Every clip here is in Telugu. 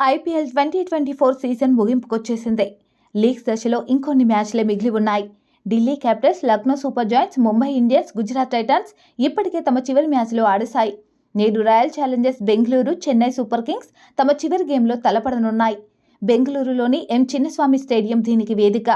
IPL twenty twenty four season ముగింపుకొచ్చేసింది. Leagues దశలో ఇంకొన్ని మ్యాచ్లే మిగిలి ఉన్నాయి. Delhi Capitals Lucknow Super Giants Mumbai Indians Gujarat Titans ఇప్పటికే తమ చివరి మ్యాచ్లో ఆడేశాయి నేడు Royal Challengers Bengaluru Chennai Super Kings తమ చివరి గేమ్లో తలపడనున్నాయి. బెంగళూరులోని ఎం చిన్నస్వామి స్టేడియం దీనికి వేదిక.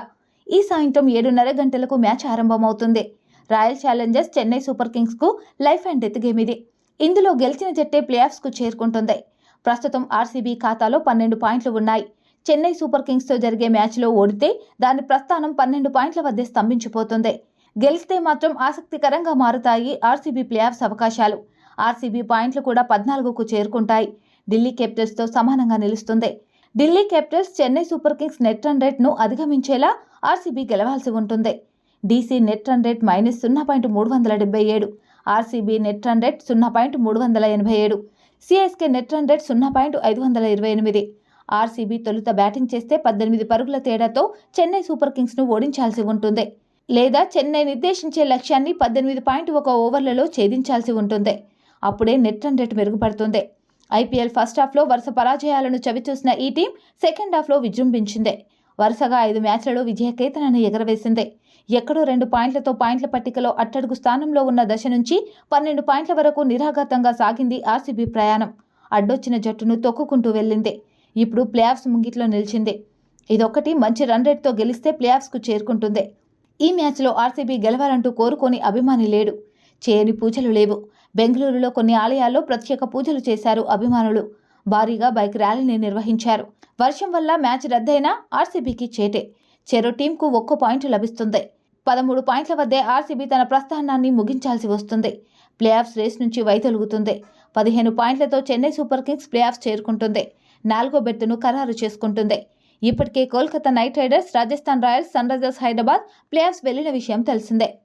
ఈ సాయంత్రం ఏడున్నర గంటలకు మ్యాచ్ ఆరంభమవుతుంది. రాయల్ ఛాలెంజర్స్ చెన్నై సూపర్ కింగ్స్కు లైఫ్ అండ్ డెత్ గేమ్ ఇది ఇందులో గెలిచిన జట్టే ప్లేఆఫ్స్కు చేరుకుంటుంది. ప్రస్తుతం ఆర్సీబీ ఖాతాలో పన్నెండు పాయింట్లు ఉన్నాయి. చెన్నై సూపర్ కింగ్స్తో జరిగే మ్యాచ్లో ఓడితే దాని ప్రస్థానం పన్నెండు పాయింట్ల వద్దే స్తంభించిపోతుంది. గెలిస్తే మాత్రం ఆసక్తికరంగా మారుతాయి ఆర్సీబీ ప్లే ఆఫ్స్ అవకాశాలు. ఆర్సీబీ పాయింట్లు కూడా పద్నాలుగుకు చేరుకుంటాయి. ఢిల్లీ క్యాపిటల్స్తో సమానంగా నిలుస్తుంది. Delhi Capitals Chennai Super Kings net run రేట్ను అధిగమించేలా ఆర్సీబీ గెలవాల్సి ఉంటుంది. DC net run rate minus సున్నా పాయింట్ మూడు వందల డెబ్బై ఏడు. ఆర్సీబీ నెట్ రన్ రేట్ సున్నా పాయింట్ మూడు వందల ఎనభై ఏడు. సిఎస్కే నెట్ రన్ రేట్ సున్నా పాయింట్ ఐదు వందల ఇరవై ఎనిమిది. ఆర్సీబీ తొలుత బ్యాటింగ్ చేస్తే పద్దెనిమిది పరుగుల తేడాతో చెన్నై సూపర్ కింగ్స్ను ఓడించాల్సి ఉంటుంది. లేదా చెన్నై నిర్దేశించే లక్ష్యాన్ని పద్దెనిమిది పాయింట్ ఒక ఓవర్లలో ఛేదించాల్సి ఉంటుంది. అప్పుడే నెట్ రన్ రేట్ మెరుగుపడుతుంది. ఐపీఎల్ ఫస్ట్ హాఫ్లో వరుస పరాజయాలను చవిచూసిన ఈ టీం సెకండ్ హాఫ్లో విజృంభించింది. వరుసగా ఐదు మ్యాచ్లలో విజయకేతనాన్ని ఎగరవేసింది. ఎక్కడో రెండు పాయింట్లతో పాయింట్ల పట్టికలో అట్టడుగు స్థానంలో ఉన్న దశ నుంచి పన్నెండు పాయింట్ల వరకు నిరాఘాతంగా సాగింది ఆర్సీబీ ప్రయాణం. అడ్డొచ్చిన జట్టును తొక్కుకుంటూ వెళ్ళింది. ఇప్పుడు ప్లేఆఫ్స్ ముంగిట్లో నిలిచింది. ఇదొక్కటి మంచి రన్ రేట్తో గెలిస్తే ప్లేఆఫ్స్కు చేరుకుంటుంది. ఈ మ్యాచ్లో ఆర్సీబీ గెలవాలంటూ కోరుకోని అభిమాని లేడు. చేయని పూజలు లేవు. బెంగళూరులో కొన్ని ఆలయాల్లో ప్రత్యేక పూజలు చేశారు అభిమానులు. భారీగా బైక్ ర్యాలీని నిర్వహించారు. వర్షం వల్ల మ్యాచ్ రద్దయినా ఆర్సీబీకి చేటే. చెరో టీంకు ఒక్కో పాయింట్ లభిస్తుంది. పదమూడు పాయింట్ల వద్దే ఆర్సీబీ తన ప్రస్థానాన్ని ముగించాల్సి వస్తుంది. ప్లే ఆఫ్స్ రేస్ నుంచి వైదొలుగుతుంది. పదిహేను పాయింట్లతో Chennai Super Kings playoffs చేరుకుంటుంది. నాలుగో బెర్తును ఖరారు చేసుకుంటుంది. ఇప్పటికే Kolkata Knight Riders Rajasthan Royals Sunrisers Hyderabad playoffs వెళ్ళిన విషయం తెలిసిందే.